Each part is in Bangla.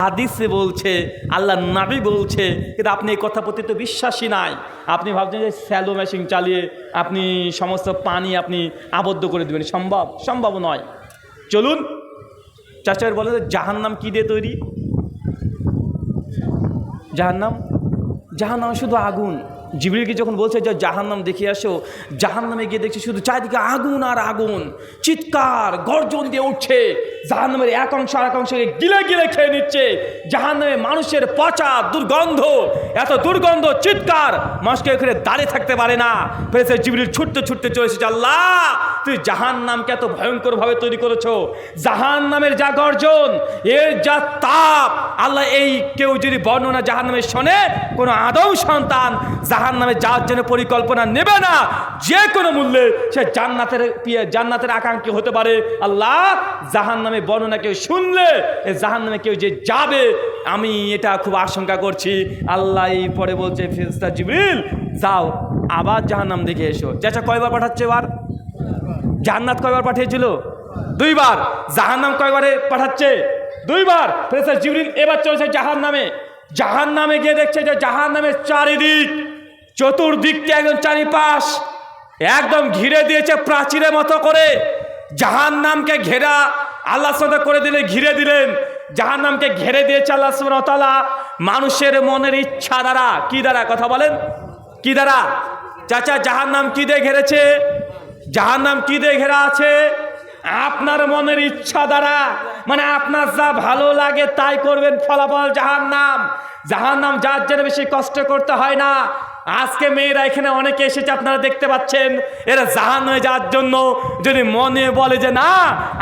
হাদিসে বলছে আল্লাহ নাবি বলছে, কিন্তু আপনি এই কথা প্রতি তো বিশ্বাসী নাই। আপনি ভাবছেন যে স্যালো মেশিন চালিয়ে আপনি সমস্ত পানি আপনি আবদ্ধ করে দেবেন। সম্ভব? সম্ভব নয়। চলুন চাচার বলে জাহান্নাম কী দিয়ে তৈরি? জাহান নাম জাহান্নাম? জাহান্নাম শুধু আগুন। জিবরিলকে যখন বলছে যে জাহান্নাম দেখে আসো, জাহান্নামে গিয়ে দেখছি শুধু চারিদিকে আগুন আর আগুন, চিৎকার, গর্জন দিয়ে উঠছে। জাহান্নামের এক অংশ আর এক অংশকে গিলে গিলে খেয়ে নিচ্ছে। জাহান্নামে মানুষের পচা দুর্গন্ধ, এত দুর্গন্ধ, চিৎকার, মানুষকে এখানে দাঁড়িয়ে থাকতে পারে না। ফেরেছে জিবরিল ছুটতে ছুটতে চলেছে আল্লাহ, তুই জাহান্নামকে এত ভয়ঙ্করভাবে তৈরি করেছ। জাহান্নামের যা গর্জন, এর যা তাপ, আল্লাহ, এই কেউ যদি বর্ণনা জাহান্নামের শোনে, কোনো আদম সন্তান জাহান্নামে যাওয়ার জন্য পরিকল্পনা নেবে না। যে কোনো মূল্যে সে জান্নাতের জান্নাতের আকাঙ্ক্ষী হতে পারে। আল্লাহ জাহান্নামে বর্ণনা কেউ শুনলে, এ জাহান্নামে কেউ যে যাবে, আমি এটা খুব আশঙ্কা করছি। আল্লাহ পরে বলছে, ফিরস্তা জিবরিল, যাও, আবার জাহান্নাম দেখে এসো। চাচা কয়বার পাঠাচ্ছে এবার? জান্নাত কয়বার পাঠিয়েছিল? দুইবার। জাহান্নাম কয়বারে পাঠাচ্ছে? দুইবার। ফেরেশতা জিবরিল এবার চলছে জাহান নামে জাহান নামে গিয়ে দেখছে যে জাহান নামের চারিদিক চতুর্দিককে একদম চারিপাশ একদম ঘিরে দিয়েছে প্রাচীরের মতো করে। জাহান নামকে ঘেরা আল্লাহ সাথে করে দিলে ঘিরে দিলেন। জাহান নামকে ঘেরে দিয়েছে আল্লাহ তালা মানুষের মনের ইচ্ছা দ্বারা কি দ্বারা কথা বলেন? কি দ্বারা? চাচা জাহান নাম কি দিয়ে ঘেরেছে? জাহার নাম কি দিয়ে ঘেরা আছে? আপনার মনের ইচ্ছা দ্বারা। মানে আপনার যা ভালো লাগে তাই করবেন ফলাফল জাহার নাম জাহার নাম যার জন্য বেশি কষ্ট করতে হয় না। আজকে মেয়েরা এখানে অনেকে এসেছে, আপনারা দেখতে পাচ্ছেন। এরা জাহান হয়ে যাওয়ার জন্য যদি মনে বলে যে, না,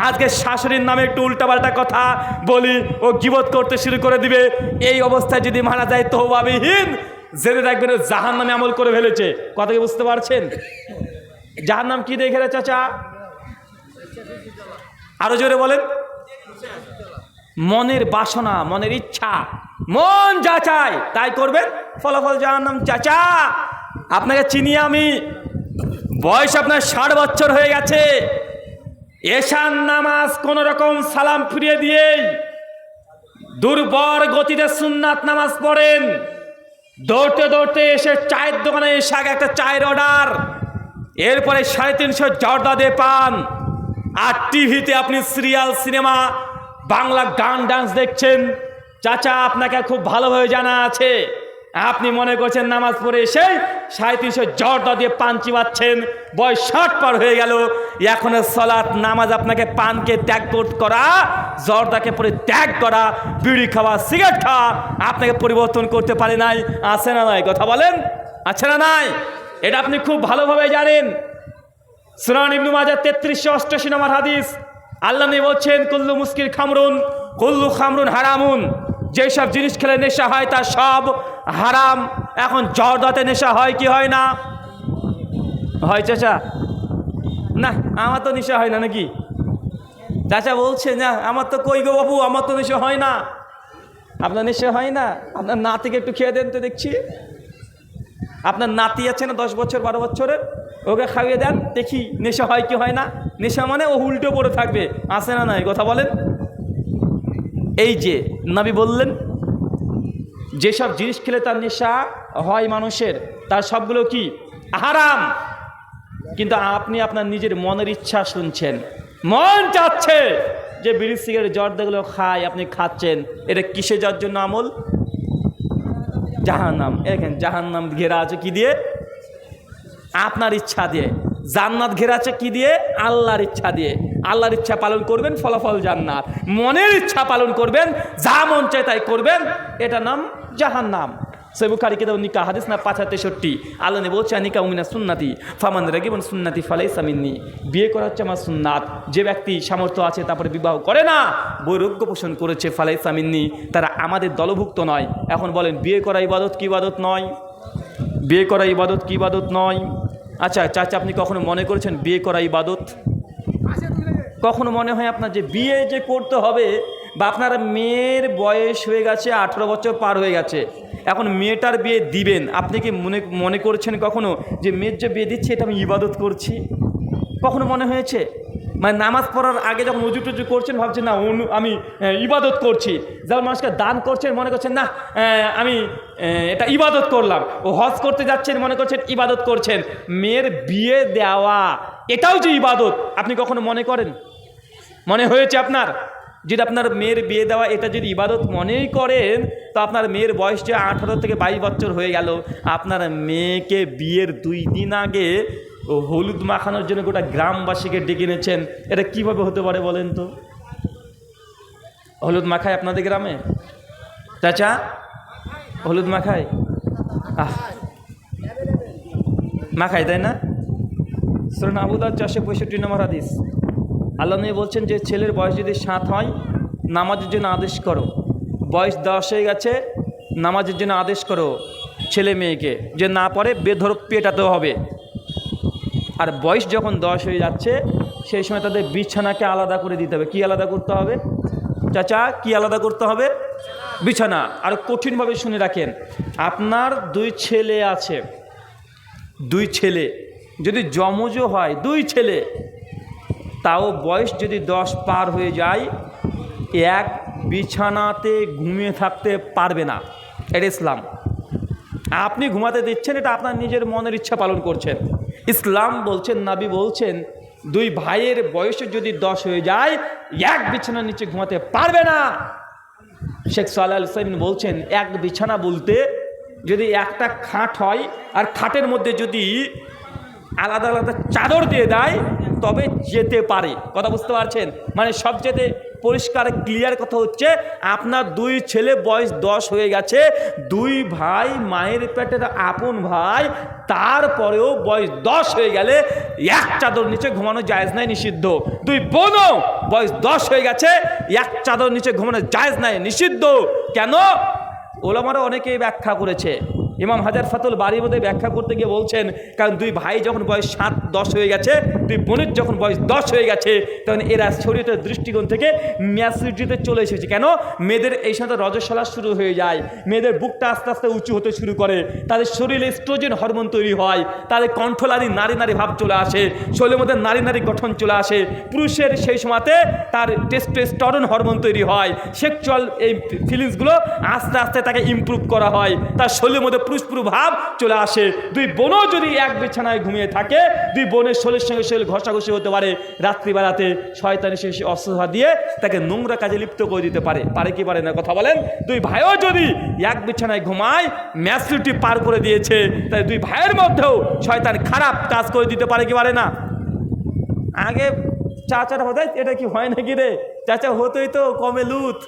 আজকে শাশুড়ির নামে একটু উল্টাপাল্টা কথা বলি, ও গিবত করতে শুরু করে দিবে। এই অবস্থায় যদি মারা যায় তো তহবাবিহীন জেনে দেখবেন জাহান নামে আমল করে ফেলেছে। কথা কি বুঝতে পারছেন? যার নাম কি দেখে চাচা? আরও জোরে বলেন। মনের বাসনা, মনের ইচ্ছা। মন যা চায়, তাই করবেন। ফলাফল যার নাম চাচা। আপনাকে চিনি আমি। বয়স আপনার ষাট বছর হয়ে গেছে। এশান নামাজ কোন রকম সালাম ফিরিয়ে দিয়েই দুর্বর গতিতে সুন্নাত নামাজ পড়েন। দৌড়তে দৌড়তে এসে চায়ের দোকানে এসে আগে একটা চায়ের অর্ডার। এরপরে সাড়ে তিনশো জর্দা দিয়ে পান। আর টিভিতে আপনি সিরিয়াল, সিনেমা, বাংলা গান, ডান্স দেখছেন। চাচা আপনাকে খুব ভালোভাবে জানা আছে। আপনি মনে করছেন নামাজ পড়ে এসে সাড়ে তিনশো জর্দা দিয়ে পান চিবাচ্ছেন, বয়স ষাট পার হয়ে গেল। এখন সলাৎ নামাজ আপনাকে পানকে ত্যাগ কর- জর্দাকে পরে ত্যাগ করা, বিড়ি খাওয়া, সিগারেট খাওয়া আপনাকে পরিবর্তন করতে পারে নাই। আছে না নাই? কথা বলেন? আছে না নাই? এটা আপনি খুব ভালোভাবে জানেন। সুরান ইবনু মাজার তেত্রিশশো অষ্টাশি নম্বর হাদিস। আল্লাহ বলছেন, কুল্লু মুস্কির খামরুন, কুল্লু খামরুন হারামুন। যেসব জিনিস খেলে নেশা হয় তা সব হারাম। এখন জর্দাতে নেশা হয় কি হয় না? হয় চাচা। না, আমার তো নেশা হয় না নাকি? চাচা বলছে, না, আমার তো কই গো বাবু, আমার তো নেশা হয় না। আপনার নেশা হয় না? আপনার নাতিকে একটু খেয়ে দেন তো দেখছি। আপনার নাতি আছে না দশ বছর, বারো বছরের? ওকে খাইয়ে দেন, দেখি নেশা হয় কি হয় না? নেশা মানে ও উল্টো পড়ে থাকবে। আসে না নাই? কথা বলেন। এই যে নবী বললেন, যেসব জিনিস খেলে তার নেশা হয় মানুষের, তার সবগুলো কি? হারাম। কিন্তু আপনি আপনার নিজের মনের ইচ্ছা শুনছেন, মন চাচ্ছে যে বিড়ি, সিগারেট, জর্দাগুলো খায়, আপনি খাচ্ছেন, এটা কিসে যাওয়ার জন্য আমল? জাহান্নাম। এখানে জাহান্নাম ঘেরা আছে কি দিয়ে? আপনার ইচ্ছা দিয়ে। জান্নাত ঘেরা আছে কি দিয়ে? আল্লাহর ইচ্ছা দিয়ে। আল্লাহর ইচ্ছা পালন করবেন, ফলাফল জান্নাত। মনের ইচ্ছা পালন করবেন, যা মন চায় তাই করবেন। এটা নাম জাহান্নাম। সেবুখারি কেদাব নিকা, হাদিস না পাঁচ তেষট্টি। আল্লাহ নে বলছে নিকা উমিনা সুন্নাতি, ফামান রাগিবন সুন্নাতি ফালাই সামিননি বিয়ে করা হচ্ছে আমার সুন্নাত। যে ব্যক্তি সামর্থ্য আছে, তারপরে বিবাহ করে না, বৈরোগ্য পোষণ করেছে ফালাই সামিননি তারা আমাদের দলভুক্ত নয়। এখন বলেন, বিয়ে করা ইবাদত কি ইবাদত নয়? বিয়ে করা ইবাদত কি ইবাদত নয়? আচ্ছা চাচা, আপনি কখনো মনে করেছেন, বিয়ে করা ইবাদত? কখনো মনে হয় আপনার যে বিয়ে যে করতে হবে বা আপনার মেয়ের বয়স হয়ে গেছে, আঠেরো বছর পার হয়ে গেছে, এখন মেয়েটার বিয়ে দিবেন, আপনি কি মনে মনে করছেন কখনো যে মেয়ের যে বিয়ে দিচ্ছে, এটা আমি ইবাদত করছি? কখনো মনে হয়েছে? মানে নামাজ পড়ার আগে যখন উজু টুজু করছেন, ভাবছেন, না, অনু- আমি ইবাদত করছি। যারা মানুষকে দান করছেন, মনে করছেন, না আমি এটা ইবাদত করলাম। ও হজ করতে যাচ্ছেন, মনে করছেন, ইবাদত করছেন। মেয়ের বিয়ে দেওয়া, এটাও যে ইবাদত, আপনি কখনো মনে করেন? মনে হয়েছে আপনার? যদি আপনার মেয়ের বিয়ে দেওয়া এটা যদি ইবাদত মনেই করেন, তো আপনার মেয়ের বয়স যে আঠারো থেকে বাইশ বছর হয়ে গেল, আপনার মেয়েকে বিয়ের দুই দিন আগে হলুদ মাখানোর জন্য গোটা গ্রামবাসীকে ডেকে এনেছেন, এটা কীভাবে হতে পারে বলেন তো? হলুদ মাখায় আপনাদের গ্রামে? চাচা, হলুদ মাখায়? আহ, মাখায়, তাই না? সুরান আবুদার চারশো পঁয়ষট্টি নম্বর হাদিস। আল্লাহ নবী বলছেন যে ছেলের বয়স যদি সাত হয়, নামাজের জন্য আদেশ করো। বয়স দশ হয়ে গেছে, নামাজের জন্য আদেশ করো ছেলে মেয়েকে, যে না পরে বেধর পেটাতে হবে। আর বয়স যখন দশ হয়ে যাচ্ছে, সেই সময় তাদের বিছানাকে আলাদা করে দিতে হবে। কি আলাদা করতে হবে? চাচা, কি আলাদা করতে হবে? বিছানা। আর কঠিনভাবে শুনে রাখেন, আপনার দুই ছেলে আছে। দুই ছেলে। যদি যমজও হয়, দুই ছেলে। তাও বয়স যদি দশ পার হয়ে যায়, এক বিছানাতে ঘুমিয়ে থাকতে পারবে না। এটা ইসলাম। আপনি ঘুমাতে দিচ্ছেন, এটা আপনার নিজের মনের ইচ্ছা পালন করছেন। ইসলাম বলছেন, নাবি বলছেন, দুই ভাইয়ের বয়সে যদি দশ হয়ে যায়, এক বিছানার নিচে ঘুমাতে পারবে না। শেখ সাল্লাহ সাইন বলছেন, এক বিছানা বলতে যদি একটা খাট হয়, আর খাটের মধ্যে যদি আলাদা আলাদা চাদর দিয়ে দেয় তবে যেতে পারে। কথা বুঝতে পারছেন? মানে সবচেয়ে পরিষ্কার ক্লিয়ার কথা হচ্ছে, আপনার দুই ছেলে বয়স দশ হয়ে গেছে, দুই ভাই মায়ের পেটের আপন ভাই, তারপরেও বয়স দশ হয়ে গেলে এক চাদর নিচে ঘুমানো জায়েজ নাই, নিষিদ্ধ। দুই বোনও বয়স দশ হয়ে গেছে, এক চাদর নিচে ঘুমানো জায়েজ নাই, নিষিদ্ধ। কেন? ওলামারা অনেকেই ব্যাখ্যা করেছে। ইমাম হাজার ফাতুল বাড়ির মধ্যে ব্যাখ্যা করতে গিয়ে বলছেন, কারণ দুই ভাই যখন বয়স সাত, দশ হয়ে গেছে, দুই বোনের যখন বয়স দশ হয়ে গেছে, তখন এরা শরীরের দৃষ্টিকোণ থেকে ম্যাচুরিটিতে চলে এসেছে। কেন? মেয়েদের এই সাথে রজস্বলা শুরু হয়ে যায়। মেয়েদের বুকটা আস্তে আস্তে উঁচু হতে শুরু করে। তাদের শরীরে স্ট্রোজেন হরমোন তৈরি হয়। তাদের কণ্ঠলারি নারী নারী ভাব চলে আসে। শরীরের মধ্যে নারী নারী গঠন চলে আসে। পুরুষের সেই সময়তে তার টেস্টোস্টেরন হরমোন তৈরি হয়। সেক্সুয়াল এই ফিলিংসগুলো আস্তে আস্তে তাকে ইমপ্রুভ করা হয়। তার শরীরের মধ্যে পুরুষ পুরু ভাব চলে আসে। দুই বোনও যদি এক বিছানায় ঘুমিয়ে থাকে, দুই বোনের শরীরের সঙ্গে শরীর ঘষাঘষি হতে পারে। রাত্রিবেলাতে শয়তানি শেষ অস্ত্র দিয়ে তাকে নোংরা কাজে লিপ্ত করে দিতে পারে। পারে কি পারে না, কথা বলেন? দুই ভাইও যদি এক বিছানায় ঘুমায় ম্যাচুরিটি পার করে দিয়েছে, তাই দুই ভাইয়ের মধ্যেও শয়তান খারাপ কাজ করে দিতে পারে কি পারে না? আগে চাচাটা হতো এটা কি হয় নাকি রে? চাচা হতোই তো, কমে লুত।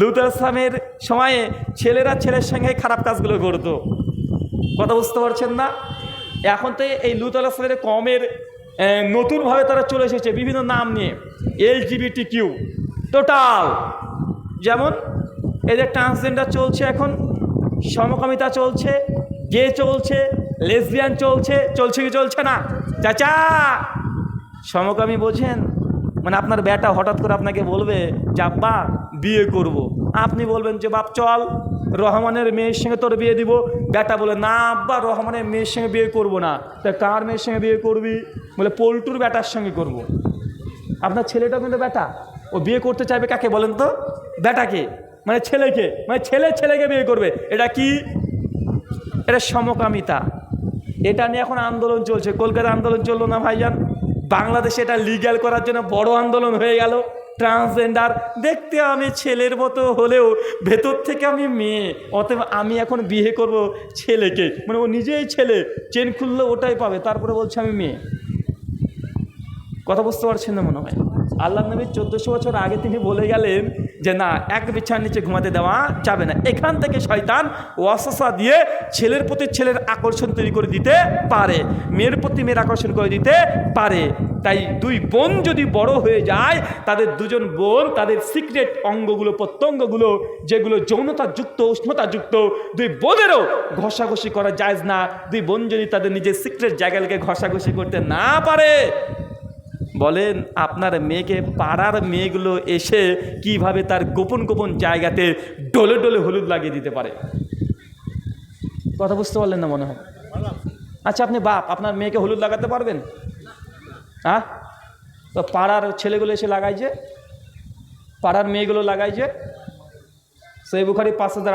লুত আসলামের সময়ে ছেলেরা ছেলের সঙ্গে খারাপ কাজগুলো করতো। কথা বুঝতে পারছেন না? এখন তো এই লুত আসলামের কমের নতুনভাবে তারা চলে এসেছে বিভিন্ন নাম নিয়ে। L GBT Q total. যেমন এদের ট্রান্সজেন্ডার চলছে এখন, সমকামিতা চলছে, গে চলছে, লেসবিয়ান চলছে চলছে কি চলছে না? চাচা! সমকামী বোঝেন? মানে আপনার বেটা হঠাৎ করে আপনাকে বলবে যে আব্বা বিয়ে করব। আপনি বলবেন যে, বাপ, চল, রহমানের মেয়ের সঙ্গে তোর বিয়ে দিব। বেটা বলে, না, আব্বা, রহমানের মেয়ের সঙ্গে বিয়ে করব না। তা কার মেয়ের সঙ্গে বিয়ে করবি? বলে, পল্টুর বেটার সঙ্গে করব। আপনার ছেলেটা কিন্তু বেটা। ও বিয়ে করতে চাইবে কাকে বলেন তো? বেটাকে। মানে ছেলেকে। মানে ছেলে ছেলেকে বিয়ে করবে। এটা কি? এটা সমকামিতা। এটা নিয়ে এখন আন্দোলন চলছে। কলকাতা আন্দোলন চলল না, ভাইজান? বাংলাদেশে এটা লিগ্যাল করার জন্য বড় আন্দোলন হয়ে গেল। ট্রান্সজেন্ডার দেখতে আমি ছেলের মতো হলেও ভেতর থেকে আমি মেয়ে, অতএব আমি এখন বিয়ে করব ছেলেকে। মানে ও নিজেই ছেলে চেন খুললে ওটাই পাবে, তারপরে বলছে আমি মেয়ে। কথা বুঝতে পারছেন না মনে হয়? আল্লাহ নবী চোদ্দোশো বছর আগে তিনি বলে গেলেন যে না, এক বিছার নিচে ঘুমাতে দেওয়া যাবে না। এখান থেকে শয়তান ওয়াসা দিয়ে ছেলের প্রতি ছেলের আকর্ষণ তৈরি করে দিতে পারে, মেয়ের প্রতি মেয়ের আকর্ষণ করে দিতে পারে। তাই দুই বোন যদি বড় হয়ে যায়, তাদের দুজন বোন, তাদের সিক্রেট অঙ্গগুলো, প্রত্যঙ্গগুলো, যেগুলো যৌনতাযুক্ত, উষ্ণতাযুক্ত, দুই বোনেরও ঘষাঘষি করা যায় না। দুই বোন যদি তাদের নিজের সিক্রেট জায়গাগুলোকে ঘষাঘষি করতে না পারে বলেন, আপনার মেয়েকে পাড়ার মেয়েগুলো এসে কীভাবে তার গোপন গোপন জায়গাতে ডলে ডলে হলুদ লাগিয়ে দিতে পারে? কথা বুঝতে পারলেন না মনে হয়। আচ্ছা আপনি বাপ, আপনার মেয়েকে হলুদ লাগাতে পারবেন? হ্যাঁ তো পাড়ার ছেলেগুলো এসে লাগাইছে পাড়ার মেয়েগুলো লাগাইছে সেই বুখারি পাঁচ হাজার